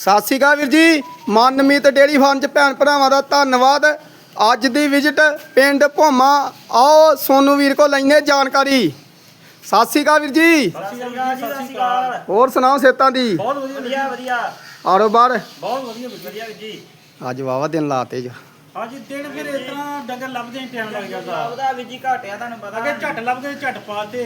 ਸਤਿ ਸ਼੍ਰੀ ਅਕਾਲ ਵੀਰ ਜੀ। Manmeet dairy farm ਚ ਭੈਣ ਭਰਾਵਾਂ ਦਾ ਧੰਨਵਾਦ। ਅੱਜ ਦੀ ਵਿਜ਼ਿਟ ਪਿੰਡ ਭੋਮਾ। ਆਓ ਸੋਨੂ ਵੀਰ ਕੋ ਲੈਣੇ ਜਾਣਕਾਰੀ। ਸਤਿ ਸ਼੍ਰੀ ਅਕਾਲ ਵੀਰ ਜੀ। ਸਤਿ ਸ਼੍ਰੀ ਅਕਾਲ ਜੀ ਸਤਿ ਸ਼੍ਰੀ ਅਕਾਲ ਹੋਰ ਸੁਣਾਓ ਸੇਤਾਂ ਦੀ? ਬਹੁਤ ਵਧੀਆ ਵਧੀਆ। ਵਧੀਆ ਆਰੋ ਬਾਹਰ। ਬਹੁਤ ਵਧੀਆ ਵਧੀਆ ਜੀ। ਅੱਜ ਵਾਵਾ ਦਿਨ ਲਾਤੇ ਜੋ। ਹਾਂਜੀ ਦਿਨ ਫਿਰ ਇਸ ਤਰ੍ਹਾਂ ਡੰਗਰ ਲੱਭਦੇ ਟਾਈਮ ਲੱਗ ਜਾਂਦਾ। ਉਹਦਾ ਵੀ ਜੀ ਘਾਟਿਆ ਤੁਹਾਨੂੰ ਪਤਾ। ਅੱਗੇ ਝੱਟ ਲੱਭਦੇ ਝੱਟ ਪਾਤੇ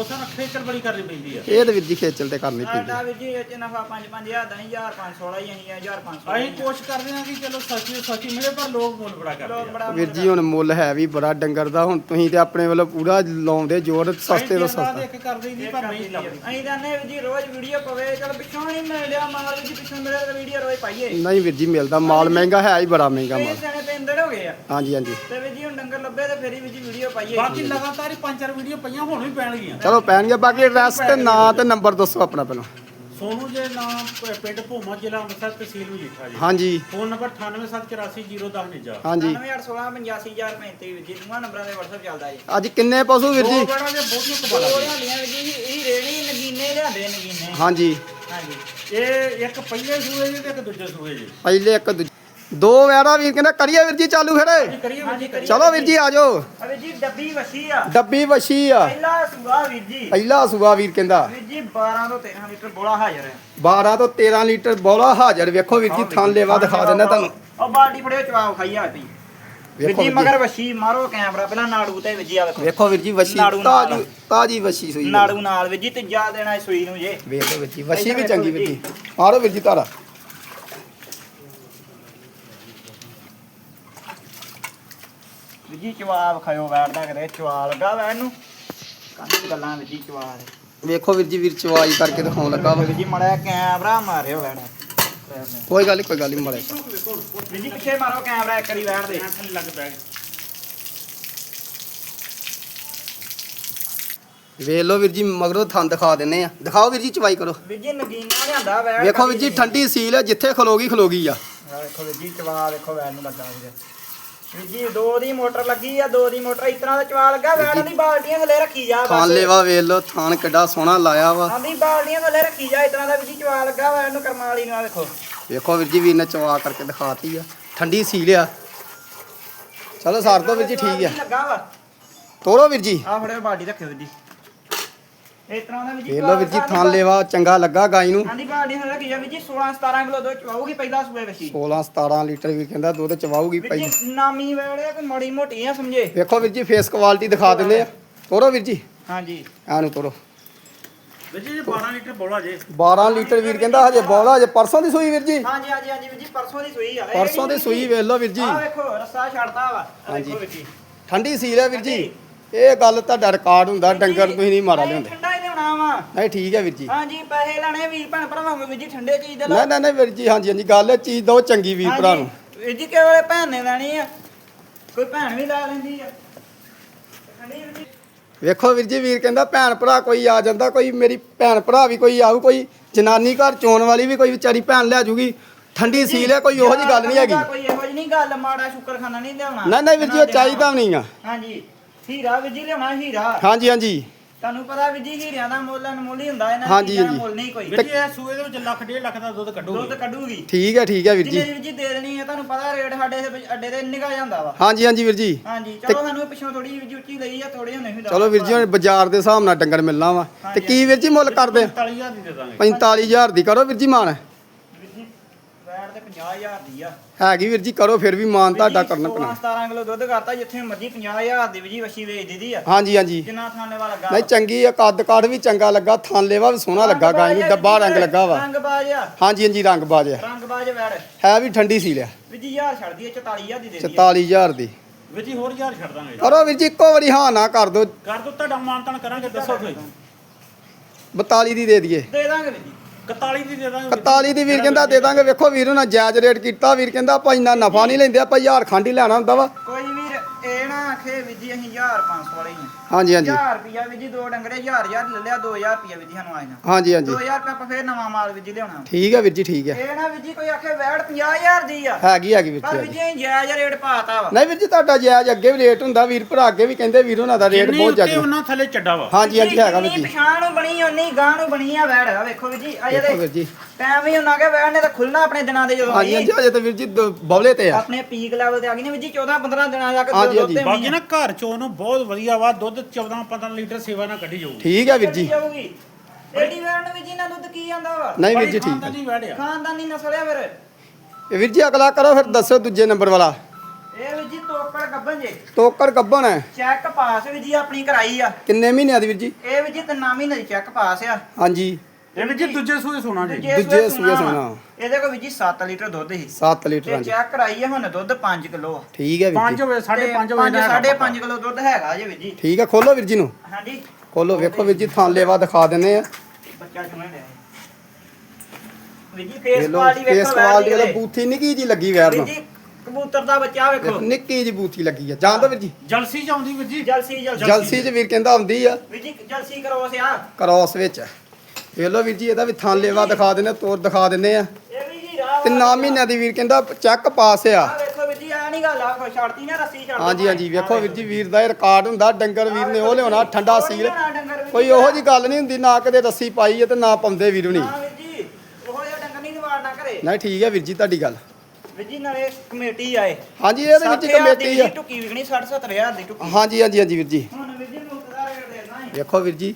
ਉਸ ਨਾਲ ਖੇਚਲ ਬੜੀ ਕਰਨੀ ਪੈਂਦੀ ਆ। ਇਹ ਤੇ ਵੀਰ ਜੀ ਖੇਚਲ ਤੇ ਕਰਨੀ ਪੈਂਦੀ। ਸਾਡਾ ਵੀ ਜੀ ਇਹ ਚ ਨਫਾ 5 5000 ਦਾ 1516 ਹੀ ਅਸੀਂ 1500 ਅਸੀਂ ਕੋਸ਼ਿਸ਼ ਕਰਦੇ ਹਾਂ ਕਿ ਚਲੋ ਸਸਤੀ ਤੋਂ ਸਸਤੀ ਮਿਲੇ ਪਰ ਲੋਕ ਮੁੱਲ ਬੜਾ ਕਰਦੇ ਆ। ਵੀਰ ਜੀ ਹੁਣ ਮੁੱਲ ਹੈ ਵੀ ਬੜਾ ਡੰਗਰ ਦਾ ਹੁਣ ਤੁਸੀਂ ਤੇ ਆਪਣੇ ਵੱਲੋਂ ਪੂਰਾ ਲਾਉਂਦੇ ਜ਼ੋਰ ਸਸਤੇ ਤੋਂ ਸਸਤਾ। ਇੱਕ ਕਰਦੇ ਹੀ ਨਹੀਂ ਪਰ ਨਹੀਂ ਲੱਭਦੇ ਅਸੀਂ ਜਾਣੇ ਵੀ ਜੀ ਰੋਜ਼ ਵੀਡੀਓ ਪਵੇ ਚਲ ਪਿੱਛੋਂ ਨਹੀਂ ਮਿਲ ਲਿਆ ਮਾਲ ਵੀ ਜੀ ਪਿੱਛੋਂ ਮਿਲਿਆ ਤਾਂ ਵੀਡੀਓ ਰੋਜ਼ ਪਾਈਏ। ਨਹੀਂ ਵੀਰ ਜੀ ਮਿਲਦਾ ਮਾਲ ਮਹਿੰਗਾ ਹੈ ਹੀ ਬੜਾ ਮਹਿੰਗਾ ਮਾਲ। ਸਿਆਣੇ ਪਿੰਡੜ ਹੋ ਗਏ ਆ। ਹਾਂਜੀ ਹਾਂਜੀ। ਤੇ ਵੀ ਜੀ ਹੁਣ ਡੰਗਰ ਲੱਭੇ ਤੇ ਫੇਰ ਹੀ ਵੀ ਜੀ ਵੀਡੀਓ ਪਾਈਏ। ਬਾਕੀ ਲਗਾਤਾਰ ਹੀ ਪੰਜ ਚਾਰ ਵੀਡੀਓ ਪਈਆਂ ਹੁਣ ਵੀ ਪੈਣਗੀਆਂ। ਚਲੋ ਪੈਣਗੇ ਬਾਕੀ ਐਡਰੈਸ ਤੇ ਨਾਂ ਤੇ ਨੰਬਰ ਦੱਸੋ ਆਪਣਾ ਪਹਿਲਾਂ। ਸੋਨੂ ਜੇ ਨਾਮ ਪ- ਪਿੰਡ ਭੂਮਾ ਜ਼ਿਲ੍ਹਾ ਅੰਮ੍ਰਿਤਸਰ ਤਹਿਸੀਲ ਮਜੀਠਾ ਜੀ। ਹਾਂਜੀ। ਫੋਨ ਨੰਬਰ 98748010 ਨਿਜਾ। ਹਾਂਜੀ। 9816858035 ਵੀ ਜੀ ਦੋਵਾਂ ਨੰਬਰਾਂ ਤੇ WhatsApp ਚੱਲਦਾ ਜੀ। ਅੱਜ ਕਿੰਨੇ ਪਸ਼ੂ ਵੀਰ ਦੋ ਜੀ ਬੜਾ ਜੇ ਬਹੁਤੀਆਂ ਦੋ ਕਬਾਲਾ ਲਿਆਂਦੀਆਂ ਵੀ ਜੀ ਇਹ ਰੇਣੀ ਨਗੀਨੇ ਲਿਆਂਦੇ ਨਗੀਨੇ। ਹਾਂਜੀ। ਹਾਂਜੀ। ਇਹ ਇੱਕ ਪਹਿਲੇ ਸੂਏ ਜੀ ਤੇ ਇੱਕ ਦੂਜੇ ਸੂਏ ਜੀ। ਪਹਿਲੇ ਇੱਕ ਦੂਜੇ ਦੋ ਵੈਰਾ ਵੀਰ ਕਹਿੰਦਾ ਕਰੀਏ ਵੀਰ ਜੀ ਚਾਲੂ ਫਿਰ। ਕਰੀਏ ਹਾਂਜੀ ਕਰੀਏ। ਚਲੋ ਵੀਰ ਜੀ ਆ ਜਾਓ। ਅਰੇ ਜੀ ਡੱਬੀ ਵਸੀ ਆ। ਡੱਬੀ ਵਛੀ ਆ। ਪਹਿਲਾ ਸੁਭਾ ਵੀਰ ਜੀ। ਪਹਿਲਾ ਸੂਆ ਵੀਰ ਕਹਿੰਦਾ। ਵੀਰ ਜੀ 12 ਤੋਂ 13 ਲੀਟਰ ਬੋਲਾ ਹਾਜ਼ਰ ਹੈ। 12 ਤੋਂ 13 ਲੀਟਰ ਬੋਲਾ ਹਾਜ਼ਰ। ਵੇਖੋ ਵੀਰ ਜੀ ਥਾਂ ਲੇਵਾ ਦਿਖਾ ਦਿੰਦਾ ਤੁਹਾਨੂੰ। ਉਹ ਬਾਲਟੀ ਫੜਿਓ ਚਵਾਓ ਖਾਈ ਆ ਤੀ ਵੀਰ ਵੇਖੋ ਜੀ ਵੀਰ ਮਗਰ ਵਸੀ ਮਾਰੋ ਕੈਮਰਾ। ਪਹਿਲਾਂ ਨਾੜੂ ਤੇ ਵੀਰ ਜੀ ਆ ਵੇਖੋ ਵੇਖੋ ਵੀਰ ਜੀ ਵਛੀ ਨਾੜੂ ਨਾਲ। ਤਾਜੀ ਤਾਜੀ ਵਛੀ ਸੂਈ। ਨਾੜੂ ਨਾਲ ਵੀਰ ਜੀ ਤੀਜਾ ਦੇਣਾ ਸੂਈ ਨੂੰ ਜੇ। ਵੇਖੋ ਵੀਰ ਜੀ ਵਛੀ ਵੀ ਚੰਗੀ ਵੀਰ ਜੀ। ਮਾਰੋ ਵੀਰ ਜੀ ਤਾਰਾ ਵੀਰ ਜੀ ਚਵਾ ਖਾਇਓ ਬੈਠਦਾ ਕਰੇ ਚਵਾ ਲੱਗਾ ਵੈ ਇਹਨੂੰ। ਕੰਨ ਗੱਲਾਂ ਵੀਰ ਜੀ ਚਵਾ ਦੇ ਵੇਖੋ ਵੀਰ ਜੀ ਵੀਰ ਚਵਾਈ ਕਰਕੇ ਦਿਖਾਉਣ ਲੱਗਾ ਵਾ। ਵੀਰ ਜੀ ਮੜਿਆ ਕੈਮਰਾ ਮਾਰਿਓ ਬੈਠਾ ਕੋਈ ਗੱਲ ਨੀ ਕੋਈ ਗੱਲ ਨਹੀਂ ਮਲੇ ਵੀਰ ਜੀ ਪਿੱਛੇ ਮਾਰੋ ਕੈਮਰਾ ਇੱਕ ਵਾਰੀ ਬੈਠ ਦੇ। ਥੱਲੇ ਲੱਗ ਪੈ ਵੇਖ ਲਓ ਵੀਰ ਜੀ ਮਗਰੋਂ ਥਾਂ ਦਿਖਾ ਦਿੰਨੇ ਆ। ਦਿਖਾਓ ਵੀਰ ਜੀ ਚਵਾਈ ਕਰੋ। ਵੀਰ ਜੀ ਨਗੀਨਾ ਲਿਆਂਦਾ ਵੈ ਵੇਖੋ ਵੀਰ ਜੀ ਠੰਡੀ ਸੀਲ ਹੈ ਜਿੱਥੇ ਖਲੋਗੀ ਖਲੋਗੀ ਆ। ਵੇਖੋ ਵੀਰ ਜੀ ਚਵਾ ਵੇਖੋ ਵੈਨ ਨੂੰ ਲੱਗਾ ਵੀਰ। ਜੀ ਦੋ ਦੀ ਮੋਟਰ ਲੱਗੀ ਆ ਦੋ ਦੀ ਮੋਟਰ ਇਸ ਤਰ੍ਹਾਂ ਦਾ ਚਵਾ ਲੱਗਾ ਵੈਨ ਦੀ ਬਾਲਟੀਆਂ ਥੱਲੇ ਰੱਖੀ ਜਾ ਥਾਂ ਲੇਵਾ ਵੇਖ ਲਓ ਥਾਨ ਕਿੱਡਾ ਸੋਹਣਾ ਲਾਇਆ ਵਾ। ਆਂਦੀ ਬਾਲਟੀਆਂ ਥੱਲੇ ਰੱਖੀ ਜਾ ਇਸ ਤਰ੍ਹਾਂ ਦਾ ਵੀਰ ਜੀ ਚਵਾ ਲੱਗਾ ਵੈਨ ਨੂੰ ਕਰਮਾਂ ਵਾਲੀ ਨੂੰ ਆ ਵੇਖੋ। ਵੇਖੋ ਵੀਰ ਜੀ ਵੀਰ ਨੇ ਚਵਾ ਕਰਕੇ ਦਿਖਾਤੀ ਆ। ਠੰਡੀ ਸੀਲ ਆ। ਚਲੋ ਸਰ ਤੋਂ ਵੀਰ ਜੀ ਠੀਕ ਆ। ਲੱਗਾ ਵਾ। ਤੋਰੋ ਵੀਰ ਜੀ। ਆ ਫੜਿਓ ਬਾਲਟੀ ਰੱਖਿਓ ਵੀਰ ਜੀ। ਇਸ ਤਰ੍ਹਾਂ ਦਾ ਵੀਰ ਜੀ ਵੀਰ ਥਾਂ ਲੇਵਾ ਚੰਗਾ ਲੱਗਾ ਗਾਈ ਨੂੰ। ਆਂਦੀ ਬਾਲਟੀ ਥੱਲੇ ਰੱਖੀ ਜਾ ਵੀਰ ਜੀ 16 17 ਕਿਲੋ ਦੁੱਧ ਚਵਾਉਗੀ ਪਹਿਲਾ ਸੂਏ ਵਿੱਚ ਹੀ। 16 17 ਲੀਟਰ ਵੀ ਕਹਿੰਦਾ ਦੁੱਧ ਚਵਾਊਗੀ ਵੀਰ ਪਈ ਜੀ ਨਾਮੀ ਵੇੜੇ ਕੋਈ ਮੜੀ ਮੋਟੀ ਆ ਸਮਝੇ? ਵੇਖੋ ਵੀਰ ਜੀ ਫੇਸ ਕੁਆਲਿਟੀ ਦਿਖਾ ਦਿੰਦੇ ਆ। ਤੋਰੋ ਵੀਰ ਜੀ। ਹਾਂਜੀ। ਐਨੂੰ ਤੋਰੋ। ਵੀਰ ਜੀ 12 ਲੀਟਰ ਬੋਲਾ ਜੇ। 12 ਲੀਟਰ ਵੀਰ ਕਹਿੰਦਾ ਹਜੇ ਬੋਲਾ ਹਜੇ ਪਰਸੋਂ ਦੀ ਸੂਈ ਵੀਰ ਜੀ। ਹਾਂਜੀ ਹਾਂਜੀ ਹਾਂਜੀ ਵੀਰ ਜੀ ਪਰਸੋਂ ਦੀ ਸੂਈ ਆ। ਪਰਸੋਂ ਦੀ ਸੂਈ ਵੇਖ ਲਓ ਵੀਰ ਜੀ। ਆ ਵੇਖੋ ਰਸਾ ਛੱਡਦਾ ਵਾ। ਆਹ ਹਾਂਜੀ। ਵੇਖੋ ਵੀਰ ਜੀ। ਠੰਡੀ ਸੀਲ ਹੈ ਵੀਰ ਜੀ। ਇਹ ਗੱਲ ਤੁਹਾਡਾ ਰਿਕਾਰਡ ਹੁੰਦਾ ਡੰਗਰ ਤੁਸੀਂ ਨਹੀਂ ਮਾਰਾ ਲਿਆਉਂਦੇ ਹੀ ਨਹੀਂ ਠੀਕ ਹੈ ਵੀਰ ਜੀ। ਹਾਂਜੀ ਪੈਸੇ ਲੈਣੇ ਵੀਰ ਭੈਣ ਭਰਾਵਾਂ ਨੂੰ ਵੀਰ ਜੀ ਠੰਡੇ ਚੀਜ਼ ਦੇ ਲਓ ਨਹੀਂ ਨਹੀਂ ਨਹੀਂ ਵੀਰ ਜੀ ਹਾਂਜੀ ਹਾਂਜੀ ਗੱਲ ਹੈ ਚੀਜ਼ ਦੋ ਚੰਗੀ ਵੀਰ ਭਰਾ ਨੂੰ। ਹਾਂਜੀ। ਵੀਰ ਜੀ ਕਿਹੜੇ ਭੈਣ ਨੇ ਲੈਣੀ ਆ? ਕੋਈ ਭੈਣ ਵੀ ਲੈ ਲੈਂਦੀ ਆ। ਠੰਡੀ ਵੀਰ ਜੀ। ਵੇਖੋ ਵੀਰ ਜੀ ਵੀਰ ਕਹਿੰਦਾ ਭੈਣ ਭਰਾ ਕੋਈ ਆ ਜਾਂਦਾ ਕੋਈ ਮੇਰੀ ਭੈਣ ਭਰਾ ਵੀ ਕੋਈ ਆਊ ਕੋਈ ਜਨਾਨੀ ਘਰ ਚੋਣ ਵਾਲੀ ਵੀ ਕੋਈ ਵਿਚਾਰੀ ਭੈਣ ਲੈ ਜੂਗੀ। ਠੰਡੀ ਸੀਲ ਹੈ ਕੋਈ ਉਹੋ ਜੀ ਗੱਲ ਨਹੀਂ ਹੈਗੀ। ਕੋਈ ਇਹੋ ਨਹੀਂ ਗੱਲ ਮਾੜਾ ਸ਼ੁਕਰਖਾਨਾ ਨਹੀਂ ਲਿਆਉਣਾ। ਨਹੀਂ ਨਹੀਂ ਵੀਰ ਜੀ ਉਹ ਚਾਹੀਦਾ ਵੀ ਨਹੀਂ ਆ। ਹਾਂਜੀ ਹੀਰਾ ਵੀਰ ਜੀ ਲਿਆਉਣਾ ਹੀਰਾ। ਹਾਂਜੀ ਹਾਂਜੀ। ਤੁਹਾਨੂੰ ਪਤਾ ਵੀਰ ਜੀ ਹੀਰਿਆਂ ਦਾ ਮੁੱਲ ਅਨਮੁੱਲ ਹੀ ਹੁੰਦਾ ਇਹਨਾਂ ਹਾਂਜੀ, ਚੀਜ਼ਾਂ ਦਾ ਹਾਂਜੀ। ਮੁੱਲ ਨਹੀਂ ਕੋਈ। ਵੀਰ ਜੀ ਇਹ ਸੂਏ ਦੇ ਵਿੱਚ ਲੱਖ ਡੇਢ ਲੱਖ ਦਾ ਦੁੱਧ ਕੱਢੂਗੀ। ਦੁੱਧ ਕੱਢੂਗੀ। ਠੀਕ ਹੈ ਠੀਕ ਹੈ ਵੀਰ ਜਿੰਨੇ ਜੀ। ਦੀ ਵੀਰ ਜੀ ਦੇ ਦੇਣੀ ਹੈ ਤੁਹਾਨੂੰ ਪਤਾ ਰੇਟ ਸਾਡੇ ਦੇ ਵਿੱਚ ਅੱਡੇ ਤੇ ਨਿਕਾ ਜਾਂਦਾ ਵਾ। ਹਾਂਜੀ ਹਾਂਜੀ ਵੀਰ ਜੀ। ਹਾਂਜੀ ਚਲੋ ਸਾਨੂੰ ਪਿੱਛੋਂ ਥੋੜੀ ਜਿਹੀ ਉੱਚੀ ਲਈ ਆ ਥੋੜੀ ਜਿਹੀ ਨਹੀਂ ਚਲੋ ਵੀਰ ਜੀ ਹੁਣ ਬਾਜ਼ਾਰ ਦੇ ਹਿਸਾਬ ਨਾਲ ਡੰਗਰ ਮਿਲਣਾ ਵਾ। ਤੇ ਕੀ ਵੀਰ ਜੀ ਮੁੱਲ ਕਰਦੇ? 45000 ਦੀ ਦੇ ਦਾਂਗੇ। 45000 ਦੀ ਕਰੋ ਵੀਰ ਜੀ ਮਾਨ। ਵੀਰ ਤੇ 50000 ਦੀ ਆ। ਹੈਗੀ ਵੀਰ ਜੀ ਕਰੋ ਫਿਰ ਵੀ ਮਾਨ ਤੁਹਾਡਾ ਕਰਨਾ 16 ਪੈਣਾ 17 ਕਿਲੋ ਦੁੱਧ ਕਰਤਾ ਜਿੱਥੇ ਮਰਜ਼ੀ 50000 ਦੀ ਵੀ ਜੀ ਵਸ਼ੀ ਵੇਚ ਦੀਦੀ ਆ। ਹਾਂਜੀ ਹਾਂਜੀ। ਜਿੰਨਾ ਥਾਣੇ ਵਾਲਾ ਲੱਗਾ। ਨਹੀਂ ਚੰਗੀ ਆ ਕੱਦ ਕਾਠ ਵੀ ਚੰਗਾ ਲੱਗਾ ਥਾਂਲੇਵਾ ਵੀ ਸੋਹਣਾ ਲੱਗਾ ਗਾਂ ਨੂੰ ਡੱਬਾ ਰੰਗ ਲੱਗਾ ਵਾ। ਰੰਗ ਬਾਜ ਆ। ਹਾਂਜੀ ਹਾਂਜੀ ਰੰਗ ਬਾਜ ਆ। ਰੰਗ ਬਾਜ ਵੈੜ। ਹੈ ਵੀ ਠੰਡੀ ਸੀ ਲਿਆ ਵੀ ਜੀ ਯਾਰ ਛੱਡਦੀ ਹੈ 44000 ਦੀ ਦੇ ਦੀ ਆ। 44000 ਦੀ। ਵੀਰ ਜੀ ਹੋਰ ਹਜ਼ਾਰ ਛੱਡ ਦਾਂਗੇ ਕਰੋ ਵੀਰ ਜੀ ਇੱਕੋ ਵਾਰੀ ਹਾਂ ਨਾ ਕਰ ਦਿਓ। ਕਰ ਦੋ ਤੁਹਾਡਾ ਮਾਨਤਨ ਕਰਾਂਗੇ ਦੱਸੋ ਤੁਸੀਂ। 42 ਦੀ ਦੇ ਦਈਏ। ਦੇ ਦਾਂਗੇ ਵੀਰ ਜੀ। 41 ਦੀ ਦੇ ਦਾਂਗੇ ਵੀਰ। ਜੀ। 41 ਦੀ ਵੀਰ ਕਹਿੰਦਾ ਦੇ ਦਾਂਗੇ। ਵੇਖੋ ਵੀਰ ਉਹਨਾਂ ਜਾਇਜ਼ ਰੇਟ ਕੀਤਾ। ਵੀਰ ਕਹਿੰਦਾ ਆਪਾਂ ਇੰਨਾ ਨਫਾ ਨਹੀਂ ਲੈਂਦੇ ਆਪਾਂ ਹਜ਼ਾਰ ਖੰਡ ਹੀ ਲੈਣਾ ਹੁੰਦਾ ਵਾ। ਕੋਈ ਵੀਰ ਇਹ ਨਾ ਆਖੇ ਵੀਰ ਜੀ ਅਸੀਂ 1500 ਵਾਲੇ ਹੀ ਆ। ਹਾਂਜੀ ਹਾਂਜੀ। 1000 ਰੁਪਿਆ ਵੀ ਜੀ ਦੋ ਡੰਗਰੇ 1000 1000 ਲੈ ਲਿਆ 2000 ਰੁਪਿਆ ਵੀ ਜੀ ਸਾਨੂੰ ਆਇਨਾ ਹਾਂਜੀ ਹਾਂਜੀ। 2000 ਰੁਪਿਆ ਆਪਾਂ ਫੇਰ ਨਵਾਂ ਮਾਲ ਵੀ ਜੀ ਲਿਆਉਣਾ। ਠੀਕ ਹੈ ਵੀਰ ਜੀ ਠੀਕ ਹੈ ਇਹ ਨਾ ਵੀ ਜੀ ਕੋਈ ਆਖੇ ਵੈੜ 50000 ਦੀ ਆ। ਹੈਗੀ ਹੈਗੀ ਵੀਰ ਪਰ ਵੀ ਜੀ ਜੀ ਅਸੀਂ ਜਾਇਜ਼ ਰੇਟ ਪਾਤਾ ਵਾ। ਨਹੀਂ ਵੀਰ ਜੀ ਤੁਹਾਡਾ ਜਾਇਜ਼ ਅੱਗੇ ਵੀ ਰੇਟ ਹੁੰਦਾ ਵੀਰ ਭਰਾ ਅੱਗੇ ਵੀ ਕਹਿੰਦੇ ਵੀਰ ਉਹਨਾਂ ਦਾ ਰੇਟ ਜਿੰਨੀ ਬਹੁਤ ਉੱਤੇ ਜ਼ਿਆਦਾ ਉਹਨਾਂ ਥੱਲੇ ਚੱਡਾ ਵਾ। ਹਾਂਜੀ ਹਾਂਜੀ ਹੈਗਾ ਵੀਰ ਜੀ। ਪਛਾਣ ਨੂੰ ਬਣੀ ਓਨੀ ਗਾਂ ਨੂੰ ਬਣੀ ਆ ਵੈੜ। ਆ ਵੇਖੋ ਵੀ ਜੀ ਅਜੇ ਦੇਖੋ ਵੀਰ ਜੀ। ਟਾਈਮ ਵੀ ਉਹਨਾਂ ਕੇ ਵੈੜ ਨੇ ਤਾਂ ਖੁੱਲਣਾ ਆਪਣੇ ਦਿਨਾਂ ਦੇ ਜਦੋਂ ਹਾਂਜੀ ਆਈ। ਹਾਂਜੀ ਅਜੇ ਤਾਂ ਵੀਰ ਜੀ ਦ- ਬੌਲੇ ਤੇ ਆ। ਆਪਣੇ ਪੀਕ ਲੈਵਲ ਤੇ ਆ ਗਈ ਨੇ ਵੀ ਜੀ 14 15 ਦਿਨਾਂ ਤੱਕ ਹਾਂਜੀ, ਹਾਂਜੀ। ਬਾਕੀ ਨਾ ਘਰ ਚੋਂ ਨੂੰ ਬਹੁਤ ਵਧੀਆ ਵਾ ਦੁੱਧ 14 15 ਲੀਟਰ ਸੇਵਾ ਨਾਲ ਕੱਢੀ ਜਾਊਗੀ। ਠੀਕ ਹੈ ਵੀਰ ਜੀ। ਜਾਊਗੀ। ਏਡੀ ਵੈੜ ਨੂੰ ਵੀ ਜੀ ਨਾ ਦੁੱਧ ਕੀ ਆਂਦਾ ਵਾ? ਨਹੀਂ ਵੀਰ ਜੀ ਠੀਕ ਹੈ ਖਾਨਦਾਨੀ ਵੜਿਆ ਖਾਨਦਾਨੀ ਨਸਲ ਆ ਫਿਰ। ਇਹ ਵੀਰ ਜੀ ਅਗਲਾ ਕਰੋ ਫਿਰ ਦੱਸੋ ਦੂਜੇ ਨੰਬਰ ਵਾਲਾ। ਇਹ ਵੀ ਜੀ ਤੋਕੜ ਗੱਬਨ ਜੇ। ਟੋਕਰ ਗੱਬਣ ਹੈ। ਚੈੱਕ ਪਾਸ ਵੀ ਜੀ ਆਪਣੀ ਕਰਾਈ ਆ। ਕਿੰਨੇ ਮਹੀਨਿਆਂ ਦੀ ਵੀਰ ਜੀ? ਇਹ ਵੀ ਜੀ ਤਿੰਨਾਂ ਮਹੀਨੇ ਦੀ ਚੈੱਕ ਪਾਸ ਆ। ਹਾਂਜੀ। ਇਹ ਵੀ ਜੀ ਦੂਜੇ ਸੂਏ ਸੋਣਾ ਜੀ। ਦੂਜੇ ਸੂਏ ਸੂਣਾ। ਇਹਦੇ ਕੋਲ ਵੀ ਜੀ 7 ਲੀਟਰ ਦੁੱਧ ਸੀ। 7 ਲੀਟਰ ਤੇ ਹਾਂਜੀ। ਚੈੱਕ ਕਰਾਈ ਆ ਹੁਣ ਦੁੱਧ 5 ਕਿਲੋ ਆ। ਠੀਕ ਹੈ ਵੀਰ 5 ਜੀ ਹੋਵੇ 5.5 ਹੋਵੇ ਪੰਜ, ਸਾਢੇ 5 ਕਿਲੋ ਦੁੱਧ ਹੈਗਾ ਜੇ ਵੀ ਜੀ। ਠੀਕ ਹੈ ਖੋਲੋ ਵੀਰ ਜੀ ਨੂੰ। ਹਾਂਜੀ। ਖੋਲੋ ਵੇਖੋ ਵੀਰ ਜੀ ਥਾਂ ਲੇਵਾ ਦਿਖਾ ਦਿੰਦੇ ਆ। ਬੱਚਾ ਚੁਣ ਲਿਆ ਵੀ ਜੀ ਫੇਸ ਕੁਆਲਿਟੀ ਫੇਸ ਵੇਖੋ ਕੁਆਲਿਟੀ ਵੈਰ ਉਹਦਾ ਬੂਥੀ ਨਿੱਕੀ ਜੀ ਲੱਗੀ ਵੈਰ ਵੀ ਨੂੰ ਜੀ ਕਬੂਤਰ ਦਾ ਬੱਚਾ ਵੇਖੋ। ਨਿੱਕੀ ਜੀ ਬੂਥੀ ਲੱਗੀ ਆ। ਦੋ ਵੀਰ ਜੀ? ਜਲਸੀ ਚ ਆਉਂਦੀ ਵੀਰ ਜੀ। Jealousy jealousy. ਜਲਸੀ ਚ ਵੀਰ ਕਹਿੰਦਾ ਆਉਂਦੀ ਆ। ਵੀ ਜੀ ਜਲਸੀ ਕਰੋ ਸਿਆ ਕ੍ਰੋਸ ਵਿੱਚ। ਵੇਖ ਲਓ ਵੀਰ ਜੀ ਇਹਦਾ ਵੀ ਥਾਂ ਲੇਵਾ ਦਿਖਾ ਦਿੰਦੇ ਤੋਰ ਦਿਖਾ ਦਿੰਦੇ ਆ ਰਾਹ ਤਿੰਨਾਂ ਮਹੀਨਿਆਂ ਦੀ ਵੀਰ ਕਹਿੰਦਾ ਚੈੱਕ ਪਾਸ ਆ। ਆ ਵੇਖੋ ਵੀ ਜੀ ਆ ਨਹੀਂ ਗੱਲ ਆ ਕੋਈ ਛੱਡਤੀ ਨਾ ਰੱਸੀ ਛੱਡ ਹਾਂਜੀ ਹਾਂਜੀ ਵੇਖੋ ਵੀਰ ਜੀ ਵੀਰ ਦਾ ਇਹ ਰਿਕਾਰਡ ਹੁੰਦਾ ਡੰਗਰ ਵੀਰ ਨੇ ਉਹ ਲਿਆਉਣਾ ਠੰਡਾ ਸੀਲ। ਕੋਈ ਉਹੋ ਜੀ ਗੱਲ ਨਹੀਂ ਹੁੰਦੀ ਨਾ ਕਦੇ ਰੱਸੀ ਪਾਈ ਹੈ ਤੇ ਨਾ ਪਾਉਂਦੇ ਵੀਰ ਨਹੀਂ ਨਹੀਂ ਠੀਕ ਹੈ ਵੀਰ ਜੀ ਤੁਹਾਡੀ ਗੱਲ। ਵੀਰ ਜੀ ਨਾਲੇ ਕਮੇਟੀ ਆਏ। ਹਾਂਜੀ ਇਹਦੇ ਵਿੱਚ ਕਮੇਟੀ ਆ। ਟੁਕੀ ਵਿਕਣੀ 60 70 ਹਜ਼ਾਰ ਦੀ ਟੁਕੀ ਹਾਂਜੀ ਹਾਂਜੀ ਹਾਂਜੀ ਵੀਰ ਜੀ। ਹੁਣ ਵੀਰ ਜੀ ਮੁਫਤ ਦਾ ਰੇਟ ਦੇਣਾ ਹੈ। ਵੇਖੋ ਵੀਰ ਜੀ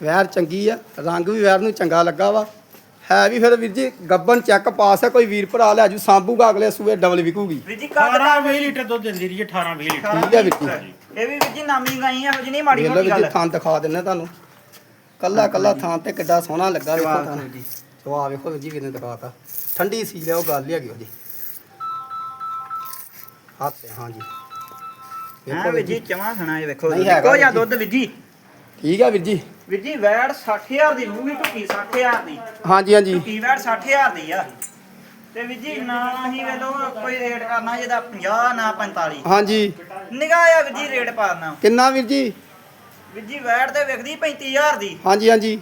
ਵੈਰ ਚੰਗੀ ਆ ਰੰਗ ਵੀ ਵੈਰ ਨੂੰ ਚੰਗਾ ਲੱਗਾ ਵਾ। ਹੈ ਵੀ ਫਿਰ ਵੀਰ ਜੀ ਗੱਬਨ ਚੈੱਕ ਪਾਸ ਆ ਕੋਈ ਵੀਰ ਭਰਾ ਲੈ ਜੂ ਸਾਂਭੂਗਾ ਅਗਲੇ ਸੂਏ ਡਬਲ ਵਿਕੂਗੀ। ਵੀਰ ਜੀ ਕੱਦ 18 ਦਾ 20 ਲੀਟਰ ਦੁੱਧ ਦਿੰਦੀ ਰਹੀ 18 20 ਲੀਟਰ। ਠੀਕ ਹੈ ਵੀਰ ਜੀ। ਇਹ ਵੀ ਵੀਰ ਜੀ ਨਾਮੀ ਗਾਈ ਆ ਜੀ ਨਹੀਂ ਮਾੜੀ ਵੀਰ ਜੀ ਗੱਲ। ਥਾਂ ਦਿਖਾ ਦਿੰਨੇ ਤੁਹਾਨੂੰ। ਕੱਲਾ ਕੱਲਾ ਥਾਂ ਤੇ ਕਿੱਡਾ ਸੋਹਣਾ ਲੱਗਾ ਵੇਖੋ ਜਵਾਬ ਥਾਂ ਵੀਰ ਜੀ। ਜਵਾਬ ਵੇਖੋ ਵੀਰ ਜੀ ਵੀਰ ਨੇ ਦਿਖਾਤਾ। ਠੰਡੀ ਸੀ ਲਿਆ ਉਹ ਗੱਲ ਹੀ ਹੈਗੀ ਉਹਦੀ। ਹੱਥ ਤੇ ਹਾਂਜੀ। ਹਾਂ ਵੀਰ ਜੀ ਚਵਾ ਖਾਣਾ ਇਹ ਵੇਖੋ। ਨਹੀਂ ਹੈਗਾ ਜੀ। ਦੁੱਧ ਵੀਰ ਜੀ। ਠੀਕ ਆ ਵੀਰ ਜੀ? ਵੀਰ ਜੀ ਵੈੜ 60000 ਦੀ ਮੂੰਗੀ ਟੁਕੀ 60000 ਦੀ। ਹਾਂਜੀ ਹਾਂਜੀ। ਟੁਕੀ ਵੈੜ 60000 ਦੀ ਆ। ਤੇ ਵੀਰ ਜੀ ਨਾ ਅਸੀਂ ਵੇਲੋ ਕੋਈ ਰੇਟ ਕਰਨਾ ਜਿਹਦਾ 50 ਨਾ 45 ਹਾਂਜੀ। ਨਿਗਾਹ ਆ ਵੀਰ ਜੀ ਰੇਟ ਪਾਣਾ ਕਿੰਨਾ ਵੀਰ ਜੀ? ਵੀਰ ਜੀ ਵੈੜ ਤੇ ਵਿਕਦੀ 35000 ਦੀ। ਹਾਂਜੀ ਹਾਂਜੀ।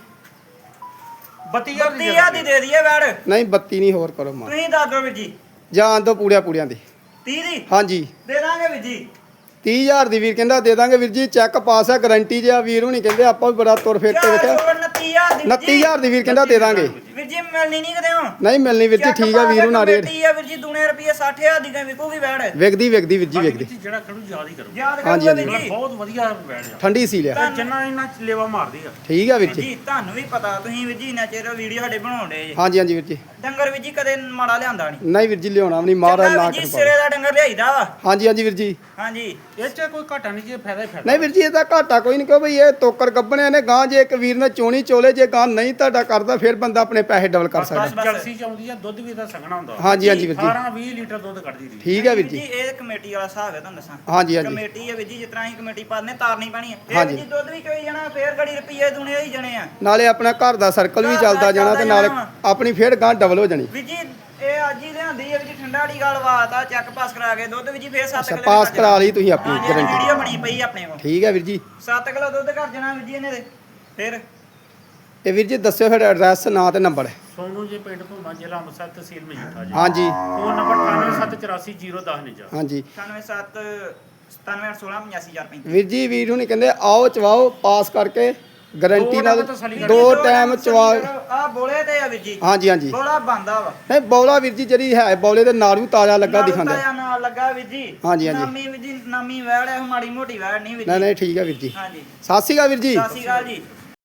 32000 ਦੀ 32000 ਦੀ ਦੇ ਦਈਏ ਵੈੜ। ਨਹੀਂ 32 ਨਹੀਂ ਹੋਰ ਕਰੋ ਮਾਂ ਤੁਸੀਂ ਦੱਸ ਦਿਓ ਵੀਰ ਜੀ। ਜਾਣ ਦੋ ਪੂੜਿਆਂ ਪੂੜਿਆਂ ਦੀ। 30 ਦੀ? ਹਾਂਜੀ। ਦੇ ਦਾਂਗੇ ਵੀਰ ਜੀ। 30000 ਦੀ ਵੀਰ ਕਹਿੰਦਾ ਦੇ ਦਾਂਗੇ ਵੀਰ ਜੀ ਚੈੱਕ ਪਾਸ ਆ ਗਾਰੰਟੀ ਜਿਆ ਵੀਰ ਹੁਣੀ ਕਹਿੰਦੇ ਆਪਾਂ ਵੀ ਬੜਾ ਤੁਰ ਫਿਰ ਕੇ ਵੇਖਿਆ 29000 ਦੀ ਵੀਰ ਜੀ। 29000 ਦੀ ਵੀਰ ਕਹਿੰਦਾ ਦੇ ਦਾਂਗੇ ਵੀਰ ਜੀ ਮਿਲਣੀ ਨਹੀਂ ਕਿਤੇ ਹੁਣ ਨਹੀਂ ਮਿਲਣੀ ਵੀਰ ਜੀ ਠੀਕ ਆ ਵੀਰ ਹੁਣਾ ਰੇਟ ਆ ਵੀਰ ਜੀ ਦੁਨੇ ਰੁਪਏ 60000 ਦੀ ਗਈ ਵਿਕੂਗੀ ਵੈੜ ਵੇਖਦੀ ਵੇਖਦੀ ਵੀਰ ਜੀ ਜੀ ਜਿਹੜਾ ਖੜੂ ਯਾਦ ਹੀ ਕਰੋ ਯਾਦ ਹਾਂਜੀ, ਕਰੋ ਵੀਰ। ਜੀ ਬਹੁਤ ਵਧੀਆ ਬੈਠ ਜਾ ਠੰਡੀ ਸੀ ਲਿਆ ਤੇ ਜਿੰਨਾ ਇਹਨਾਂ ਚ ਲੇਵਾ ਮਾਰਦੀ ਆ ਠੀਕ ਆ ਵੀਰ ਵੀਰ ਜੀ ਜੀ ਤੁਹਾਨੂੰ ਵੀ ਪਤਾ ਤੁਸੀਂ ਵੀਰ ਜੀ ਇੰਨਾ ਚਿਰ ਵੀਡੀਓ ਸਾਡੇ ਬਣਾਉਂਦੇ ਜੇ ਹਾਂਜੀ ਹਾਂਜੀ ਵੀਰ ਜੀ ਡੰਗਰ ਵੀਰ ਜੀ ਕਦੇ ਮਾੜਾ ਲਿਆਂਦਾ ਨਹੀਂ ਨਹੀਂ ਵੀਰ ਜੀ ਲਿਆਉਣਾ ਵੀ ਨਹੀਂ ਮਹਾਰਾਜ ਨਾ ਜੀ ਕਿਰਪਾ ਸਿਰੇ ਦਾ ਡੰਗਰ ਲਿਆਈਦਾ ਵਾ ਹਾਂਜੀ ਹਾਂਜੀ ਵੀਰ ਜੀ ਹਾਂਜੀ ਇਹ ਚ ਕੋਈ ਘਾਟਾ ਨਹੀਂ ਜੇ ਫਾਇਦਾ ਹੀ ਫਾਇਦਾ ਨਹੀਂ ਵੀਰ ਜੀ ਇਹਦਾ ਘਾਟਾ ਕੋਈ ਨਹੀਂ ਕਿਉਂ ਬਈ ਇਹ ਤੋਕਰ ਗੱਬਣਿਆ ਨੇ ਗਾਂ ਜੇ ਇੱਕ ਵੀਰ ਨੇ ਚੋਣੀ ਚੋਲੇ ਜੇ ਗਾਂ ਨਹੀਂ ਤੁਹਾਡਾ ਕਰਦਾ ਫਿਰ ਬੰਦਾ ਆਪਣੇ ਪੈਸੇ ਡਬਲ ਕਰ ਸਕਦਾ। ਜਲਸੀ ਚ ਆਉਂਦੀ ਆ ਦੁੱਧ ਵੀ ਇਹਦਾ ਸੰਘਣਾ ਹੁੰਦਾ। ਹਾਂਜੀ ਹਾਂਜੀ ਵੀਰ ਜੀ। 18 20 ਲੀਟਰ ਦੁੱਧ ਕੱਢਦੀ ਰਹੀ ਠੀਕ ਹੈ ਵੀਰ ਜੀ। ਇਹ ਕਮੇਟੀ ਵਾਲਾ ਹਿਸਾਬ ਹੈ ਤੁਹਾਨੂੰ ਦੱਸਾਂ। ਹਾਂਜੀ ਹਾਂਜੀ। ਕਮੇਟੀ ਹੈ ਵੀਰ ਜੀ ਜਿਸ ਤਰ੍ਹਾਂ ਅਸੀਂ ਕਮੇਟੀ ਪਾਦਨੇ ਤਾਰਨੀ ਪੈਣੀ ਹੈ ਇਹ ਜੀ ਦੁੱਧ ਵੀ ਚੋਈ ਜਾਣਾ ਫੇਰ ਗੜੀ ਰੁਪਈਏ ਦੁਨੇ ਹੋਈ ਜਾਣੇ ਆ। ਨਾਲੇ ਆਪਣਾ ਘਰ ਦਾ ਸਰਕਲ ਵੀ ਚੱਲਦਾ ਜਾਣਾ ਤੇ ਨਾਲੇ। ਆਪਣੀ ਫਿਰ ਗਾਂ ਡਬਲ ਹੋ ਜਾਣੀ। ਵੀਰ ਜੀ ਇਹ ਅੱਜ ਹੀ ਲਿਆਂਦੀ ਹੈ ਵੀਰ ਜੀ ਠੰਡਾ ਵਾਲੀ ਗੱਲ ਬਾਤ ਆ ਚੱਕ ਪਾਸ ਕਰਾ ਕੇ ਦੁੱਧ ਵੀਰ ਜੀ ਫੇਰ 7 ਅੱਛਾ ਕਿਲੋ ਪਾਸ ਕਰਾ ਲਈ ਤੁਸੀਂ ਆਪਣੀ ਗਾਰੰਟੀ ਵੀਡੀਓ ਬਣੀ ਪਈ ਆਪਣੇ ਕੋਲ। ਠੀਕ ਹੈ ਵੀਰ ਜੀ। 7 ਕਿਲੋ ਦੁੱਧ ਘਰ ਜਾਣਾ ਵੀਰ ਜੀ ਇਹਨੇ ਦੇ ਫਿਰ ਇਹ ਵੀਰ ਜੀ ਦੱਸਿਓ ਫਿਰ ਐਡਰੈਸ ਨਾਂ ਤੇ ਨੰਬਰ ਸੋਨੂ ਜੀ ਪਿੰਡ ਭੂਮਾ ਜ਼ਿਲ੍ਹਾ ਅੰਮ੍ਰਿਤਸਰ ਤਹਿਸੀਲ ਮਜੀਠਾ ਜੀ। ਹਾਂਜੀ। ਫੋਨ ਨੰਬਰ 98748010 ਹਾਂਜੀ। 97 97 816 ਵੀਰ ਜੀ ਵੀਰ ਹੁਣੀ ਕਹਿੰਦੇ ਆਓ ਚਵਾਓ ਪਾਸ ਕਰਕੇ ਗਾਰੰਟੀ ਨਾਲ। ਦੋ ਟਾਈਮ ਚਵਾ ਆ ਬੋਲੇ ਤੇ ਆ ਵੀਰ ਜੀ। ਹਾਂਜੀ ਹਾਂਜੀ। ਬੋਲਾ ਬੰਦਾ ਵਾ। ਨਹੀਂ ਬੌਲਾ ਵੀਰ ਜੀ ਜਿਹੜੀ ਹੈ ਬੌਲੇ ਦੇ ਨਾਲ ਵੀ ਤਾਜ਼ਾ ਲੱਗਾ ਦਿਖਾਉਂਦਾ। ਤਾਜ਼ਾ ਨਾਲ ਲੱਗਾ ਵੀਰ ਜੀ। ਹਾਂਜੀ, ਹਾਂਜੀ। ਨਾਮੀ ਵੀਰ ਜੀ ਨਾਮੀ ਵੈੜ ਹੈ ਮਾੜੀ ਮੋਟੀ ਵੈੜ ਨਹੀਂ ਵੀਰ ਨਹੀਂ ਜੀ ਨਹੀਂ ਠੀਕ ਹੈ ਵੀਰ ਜੀ। ਹਾਂਜੀ। ਸਤਿ ਸ਼੍ਰੀ ਅਕਾਲ ਵੀਰ ਜੀ। ਸਤਿ ਸ਼੍ਰੀ ਅਕਾਲ ਜੀ।